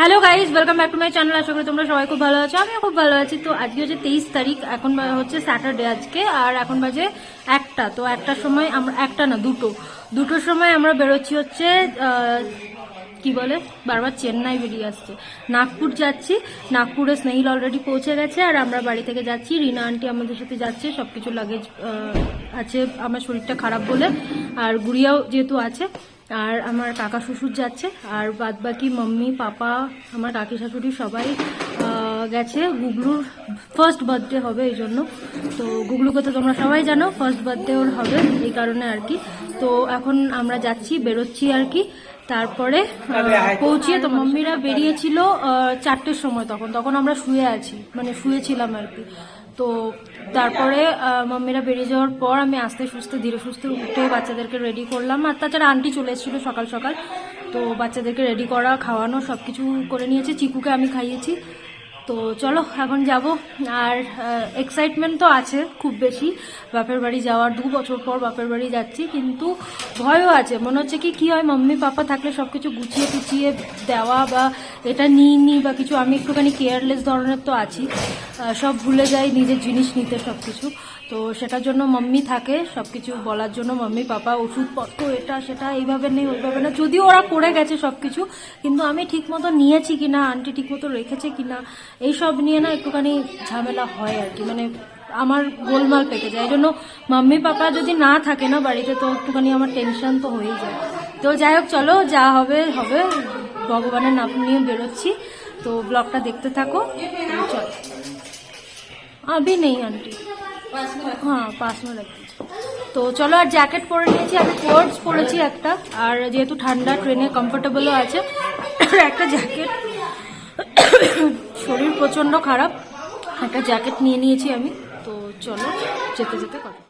Hello guys welcome back to my channel আশা করি তোমরা সবাই খুব ভালো আছো, আমিও খুব ভালো আছি। তো আজকে হচ্ছে তেইশ তারিখ, এখন হচ্ছে স্যাটারডে আজকে, আর এখন বাজে একটা। তো একটার সময় আমরা একটা না, দুটো। দুটোর সময় আমরা বেরোচ্ছি হচ্ছে কি বলে? বারবার চেন্নাই বেরিয়ে আসছে। নাগপুর যাচ্ছি। নাগপুরে স্নেহিল অলরেডি পৌঁছে গেছে, আর আমরা বাড়ি থেকে যাচ্ছি। রিনা আন্টি আমাদের সাথে যাচ্ছে। সব কিছু লাগেজ আছে। আমার শরীরটা খারাপ বলে। আর গুড়িয়াও যেহেতু আছে আর আমার কাকা শ্বশুর যাচ্ছে, আর বাদ বাকি মাম্মি, পাপা, আমার কাকি শাশুড়ি সবাই গেছে গুগলুর ফার্স্ট বার্থডে হবে এই জন্য। তো গুগলুকে কথা তোমরা সবাই জানো ফার্স্ট বার্থডে ওর হবে এই কারণে আর কি। তো এখন আমরা যাচ্ছি, বেরোচ্ছি আর কি। তারপরে পৌঁছিয়ে তো মম্মিরা বেরিয়েছিল চারটের সময় তখন। তখন আমরা শুয়ে আছি মানে শুয়েছিলাম আর কি। তো তারপরে মম্মিরা মাম্মিরা বেরিয়ে যাওয়ার পর আমি আস্তে সুস্থে ধীরে সুস্থে উঠে বাচ্চাদেরকে রেডি করলাম। আর তাছাড়া আন্টি চলে এসেছিল সকাল সকাল। তো বাচ্চাদেরকে রেডি করা খাওয়ানো সব কিছু করে নিয়েছে। চিকুকে আমি খাইয়েছি। তো চলো, এখন যাব। আর এক্সাইটমেন্ট তো আছে খুব বেশি। বাপের বাড়ি যাওয়ার দু বছর পর বাপের বাড়ি যাচ্ছি, কিন্তু ভয়ও আছে। মনে হচ্ছে কি, কী হয়, মাম্মি পাপা থাকলে সব কিছু গুছিয়ে টুচিয়ে দেওয়া বা এটা নিই নি বা কিছু। আমি একটুখানি কেয়ারলেস ধরনের তো আছি। সব ভুলে যাই, নিজের জিনিস নিতে সব কিছু তো সেটার জন্য মাম্মি থাকে সব কিছু বলার জন্য মাম্মি, পাপা, ওষুধপত্র, এটা, সেটা, এইভাবে নেই, ওইভাবে না যদিও ওরা পড়ে গেছে সব কিছু কিন্তু আমি ঠিক মতো নিয়েছি কিনা, আন্টি ঠিকমতো রেখেছে কিনা, এইসব নিয়ে না একটুখানি ঝামেলা হয় আর কি। মানে আমার গোলমাল পেতে যায়। এই জন্য মাম্মি, পাপা যদি না থাকে না বাড়িতে, তো একটুখানি আমার টেনশন তো হয়েই যায়। তো যাই হোক, চলো, যা হবে হবে। ভগবানের নাম নিয়ে বেরোচ্ছি। তো ব্লগটা দেখতে থাকো। চলো। আবি নেই, আন্টি। হ্যাঁ পাঁচ মিনিট তো চলো, আর জ্যাকেট পরে নিয়েছি, আমি কোর্স পরেছি একটা। আর যেহেতু ঠান্ডা ট্রেনে কমফোর্টেবলও আছে, একটা জ্যাকেট শরীর প্রচণ্ড খারাপ, একটা জ্যাকেট নিয়ে নিয়েছি আমি। তো চলো, যেতে যেতে কথা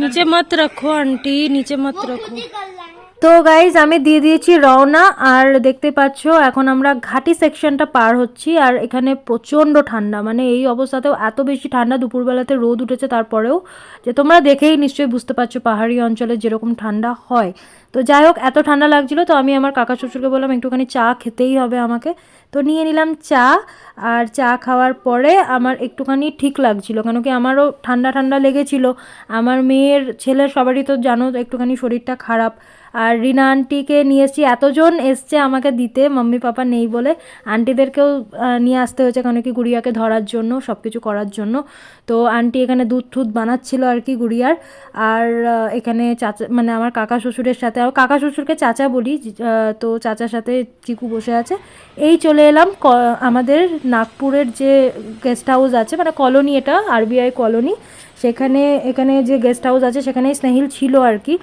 নিচে মত রাখো আন্টি নিচে মত রাখো। তো গাইজ আমি দিয়ে দিয়েছি রওনা, আর দেখতে পাচ্ছ এখন আমরা ঘাটি সেকশনটা পার হচ্ছি, আর এখানে প্রচণ্ড ঠান্ডা মানে এই অবস্থাতেও এত বেশি ঠান্ডা, দুপুরবেলাতে রোদ উঠেছে তারপরেও, যে তোমরা দেখেই নিশ্চয়ই বুঝতে পারছ পাহাড়ি অঞ্চলে যেরকম ঠান্ডা হয়। তো যাই হোক, এত ঠান্ডা লাগছিল, তো আমি আমার কাকা শ্বশুরকে বললাম, একটুখানি চা খেতেই হবে আমাকে। তো নিয়ে নিলাম চা, আর চা খাওয়ার পরে আমার একটুখানি ঠিক লাগছিল, কেন কি আমারও ঠান্ডা ঠান্ডা লেগেছিল। আমার মেয়ের ছেলের সবারই তো জানো, একটুখানি শরীরটা খারাপ। আর রিনা আন্টিকে নিয়ে এসেছি। এতজন এসছে আমাকে দিতে, মাম্মি, পাপা নেই বলে। আন্টিদেরকেও নিয়ে আসতে হয়েছে কেন কি গুড়িয়াকে ধরার জন্য সব কিছু করার জন্য। তো আন্টি এখানে দুধ টুধ বানাচ্ছিল আর কি গুড়িয়ার। আর এখানে চাচা মানে আমার কাকা শ্বশুরের সাথে, আর কাকা শ্বশুরকে চাচা বলি তো চাচার সাথে চিকু বসে আছে। এই চলে এলাম আমাদের নাগপুরের যে গেস্ট হাউস আছে মানে কলোনি এটা, আরবিআই কলোনি। সেখানে এখানে যে গেস্ট হাউস আছে সেখানে স্নেহিল ছিল আর কি।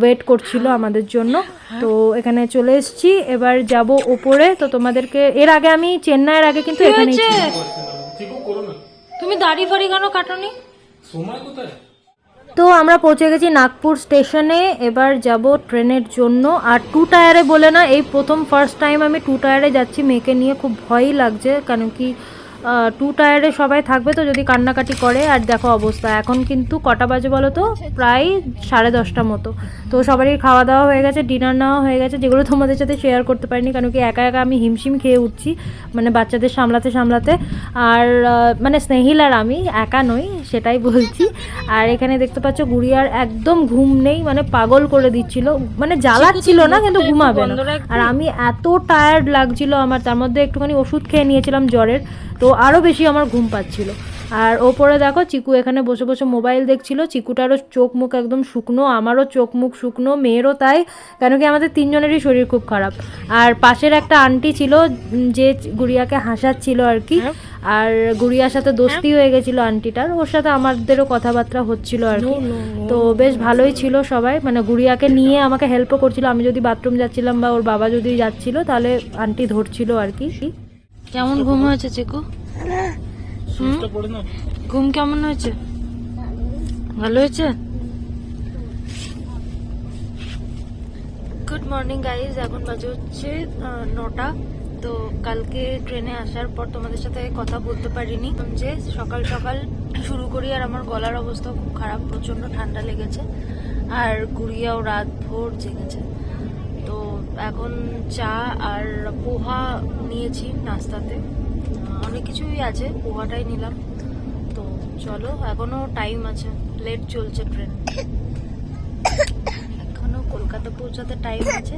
ওয়েট করছিল আমাদের জন্য। তো এখানে চলে এসছি। এবার যাব ওপরে। তো তোমাদেরকে এর আগে আমি চেন্নাইয়ের আগে কিন্তু এখানেই ছিলাম। তুমি দাড়ি ফাড়ি কেন কাটনি? তো আমরা পৌঁছে গেছি নাগপুর স্টেশনে। এবার যাব ট্রেনের জন্য। আর টু টায়ারে বলে না এই প্রথম ফার্স্ট টাইম আমি টু টায়ারে যাচ্ছি। মেয়েকে নিয়ে খুব ভয়ই লাগছে কারণ কি টু টায়ারে সবাই থাকবে তো যদি কান্নাকাটি করে। আর দেখো অবস্থা এখন কিন্তু কটা বাজে বলো তো? প্রায় সাড়ে দশটা মতো। তো সবারই খাওয়া দাওয়া হয়ে গেছে ডিনার নেওয়া হয়ে গেছে যেগুলো তোমাদের সাথে শেয়ার করতে পারিনি কেন কি একা একা আমি হিমশিম খেয়ে উঠছি মানে বাচ্চাদের সামলাতে সামলাতে। আর মানে স্নেহিল আর আমি একা নই সেটাই বলছি। আর এখানে দেখতে পাচ্ছ গুড়িয়ার একদম ঘুম নেই মানে পাগল করে দিচ্ছিল। মানে জ্বালাচ্ছিল না কিন্তু ঘুমাবে না। আর আমি এত টায়ার্ড লাগছিল আমার তার মধ্যে একটুখানি ওষুধ খেয়ে নিয়েছিলাম জ্বরের। তো আরও বেশি আমার ঘুম পাচ্ছিল। আর ওপরে দেখো চিকু এখানে বসে বসে মোবাইল দেখছিল। চিকুটারও চোখ মুখ একদম শুকনো আমারও চোখ মুখ শুকনো মেয়েরও তাই কেন কি আমাদের তিনজনেরই শরীর খুব খারাপ। আর পাশের একটা আন্টি ছিল যে গুড়িয়াকে হাসাচ্ছিল আর কি। আর গুড়িয়ার সাথে দোস্তি হয়ে গেছিল আন্টিটার ওর সাথে আমাদেরও কথাবার্তা হচ্ছিল আর কি। তো বেশ ভালোই ছিল সবাই মানে গুড়িয়াকে নিয়ে আমাকে হেল্পও করছিল। আমি যদি বাথরুম যাচ্ছিলাম বা ওর বাবা যদি যাচ্ছিল তাহলে আন্টি ধরছিল আর কি। কেমন ঘুম হয়েছে চিকু? ঘুম কেমন হয়েছে? ভালো হয়েছে? গুড মর্নিং গাইজ এখন বাজে হচ্ছে নটা। তো কালকে ট্রেনে আসার পর তোমাদের সাথে কথা বলতে পারিনি। যে সকাল সকাল শুরু করি আর আমার গলার অবস্থা খুব খারাপ প্রচণ্ড ঠান্ডা লেগেছে। আর গুড়িয়াও রাত ভোর জেগেছে। এখন চা আর পোহা নিয়েছি নাস্তাতে। অনেক কিছুই আছে, পোহাটাই নিলাম। তো চলো, এখনও টাইম আছে। লেট চলছে ট্রেন এখনও কলকাতা পৌঁছাতে টাইম আছে।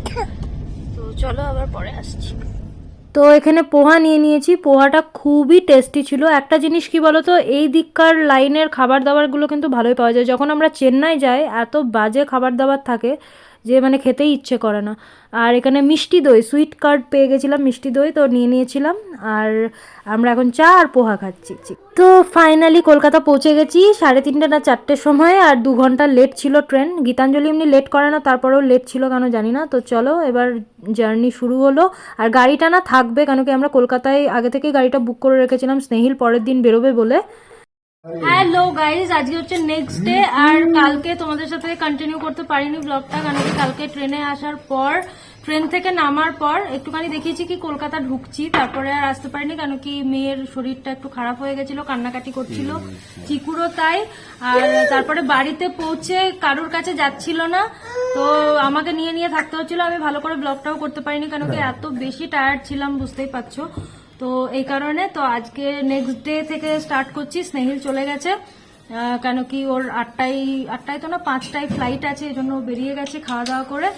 তো চলো আবার পরে আসছি। তো এখানে পোহা নিয়ে নিয়েছি। পোহাটা খুবই টেস্টি ছিল। একটা জিনিস কি বলতো, এই দিককার লাইনের খাবার দাবারগুলো কিন্তু ভালোই পাওয়া যায়। যখন আমরা চেন্নাই যাই, এত বাজে খাবার দাবার থাকে যে মানে খেতেই ইচ্ছে করে না। আর এখানে মিষ্টি দই সুইট কার্ড পেয়ে গেছিলাম মিষ্টি দই, তো নিয়ে নিয়েছিলাম। আর আমরা এখন চা আর পোহা খাচ্ছি। তো ফাইনালি কলকাতা পৌঁছে গেছি সাড়ে তিনটে না চারটের সময়, আর দু ঘণ্টা লেট ছিল ট্রেন গীতাঞ্জলি এমনি লেট করে না, তারপরেও লেট ছিল কেন জানি না। তো চলো, এবার জার্নি শুরু হলো। আর গাড়িটা না থাকবে, কেন কি আমরা কলকাতায় আগে থেকেই গাড়িটা বুক করে রেখেছিলাম। স্নেহিল পরের দিন বেরোবে বলে। হ্যালো গাইজ আজকে হচ্ছে নেক্সট ডে আর কালকে তোমাদের সাথে কন্টিনিউ করতে পারিনি ব্লগটা কারণ কি কালকে ট্রেনে আসার পর ট্রেন থেকে নামার পর একটুখানি দেখিয়েছি কি কলকাতা ঢুকছি তারপরে আর আসতে পারিনি কেন কি মেয়ের শরীরটা একটু খারাপ হয়ে গেছিল কান্নাকাটি করছিল চিকুরও তাই আর তারপরে বাড়িতে পৌঁছে কারোর কাছে যাচ্ছিল না তো আমাকে নিয়ে নিয়ে থাকতে হচ্ছিল আমি ভালো করে ব্লগটাও করতে পারিনি কেন কি এত বেশি টায়ার্ড ছিলাম বুঝতেই পারছ। তো এই কারণে তো আজকে নেক্সট ডে থেকে স্টার্ট করছি, স্নেহিল চলে গেছে কেন কি ওর আটটায় আটটায় তো না, পাঁচটায় ফ্লাইট আছে, এই জন্য বেরিয়ে গেছে খাওয়া দাওয়া করে।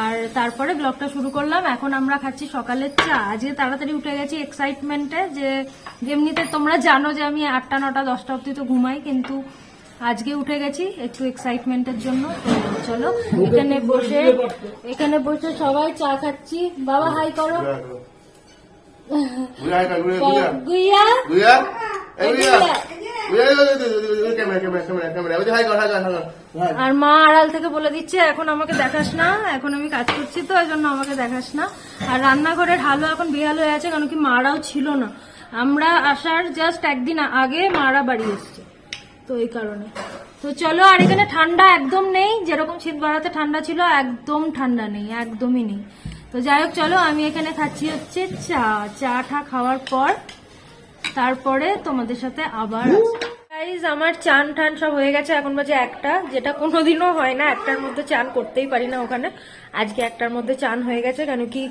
আর তারপরে ব্লগটা শুরু করলাম, এখন আমরা খাচ্ছি সকালের চা। আজকে তাড়াতাড়ি উঠে গেছি এক্সাইটমেন্টে যে যেমনিতে তোমরা জানো যে আমি আটটা, নটা, দশটা অবধি তো ঘুমাই, কিন্তু আজকে উঠে গেছি একটু এক্সাইটমেন্টের জন্য। চলো, এখানে বসে এখানে বসে সবাই চা খাচ্ছি। বাবা হাই করো। এটা এই আর মা আড়াল থেকে বলে দিচ্ছে এখন আমাকে দেখাস না এখন আমি কাজ করছি তো এই জন্য আমাকে দেখাস না। আর রান্নাঘরের হালও এখন বেহাল হয়ে আছে কারণ কি মারাও ছিল না। আমরা আসার জাস্ট একদিন আগে মারা বাড়ি এসছে তো এই কারণে। তো চলো আর এখানে ঠান্ডা একদম নেই যেরকম শীত বাড়াতে ঠান্ডা ছিল একদম ঠান্ডা নেই একদমই নেই। তো যাই হোক চলো আমি এখানে খাচ্ছি হচ্ছে চা। চা টা খাওয়ার পর তারপরে তোমাদের সাথে আবার গাইজ আমার চান টান সব হয়ে গেছে এখন বাজে একটা যেটা কোনোদিনও হয় না একটার মধ্যে চান করতেই পারি না ওখানে। আজকে একটার মধ্যে চান হয়ে গেছে কেন কি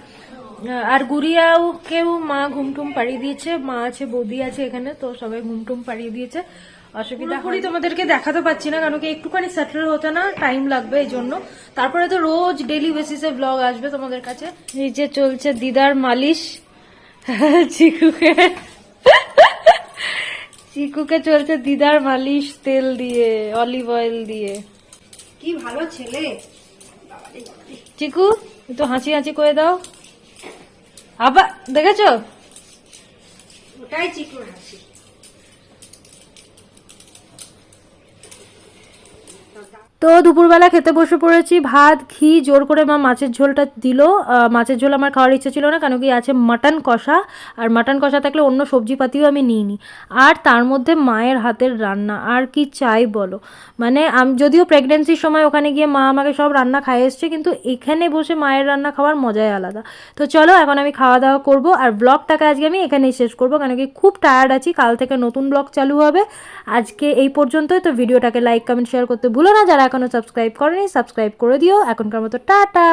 আর গুড়িয়াও কেউ মা ঘুমটুম পাড়িয়ে দিয়েছে মা আছে বৌদি আছে এখানে তো সবাই ঘুমটুম পাড়িয়ে দিয়েছে। অসুবিধা করি তোমাদেরকে দেখাতে পাচ্ছি না কেন কি একটুখানি সেটেল হতে না টাইম লাগবে এই জন্য। তারপরে তো রোজ ডেলি বেসিসে ব্লগ আসবে তোমাদের কাছে। এই যে চলছে দিদার মালিশ চিকুকে চিকুকে চলছে দিদার মালিশ তেল দিয়ে অলিভ অয়েল দিয়ে। কি ভালো ছেলে। চিকু তো হাসি হাসি করে দাও। আবার দেখেছ? ওটাই চিকুর হাসি। তো দুপুরবেলা খেতে বসে পড়েছি, ভাত, ঘি, জোর করে মা মাছের ঝোলটা দিল। মাছের ঝোল আমার খাওয়ার ইচ্ছে ছিল না, কেন কি আছে মাটন কষা। আর মাটন কষা থাকলে অন্য সবজিপাতিও আমি নিইনি। আর তার মধ্যে মায়ের হাতের রান্না, আর কি চাই বলো? মানে আমি, যদিও প্রেগনেন্সির সময় ওখানে গিয়ে মা আমাকে সব রান্না খাইয়ে এসছে, কিন্তু এখানে বসে মায়ের রান্না খাওয়ার মজাই আলাদা। তো চলো, এখন আমি খাওয়া দাওয়া করব, আর ব্লগটাকে আজকে আমি এখানেই শেষ করব, কেন কি খুব টায়ার্ড আছি, কাল থেকে নতুন ব্লগ চালু হবে। আজকে এই পর্যন্তই, তো ভিডিওটাকে লাইক কমেন্ট শেয়ার করতে ভুলো না, যারা এখনও সাবস্ক্রাইব করেনি সাবস্ক্রাইব করে দিও। এখনকার মতো টাটা।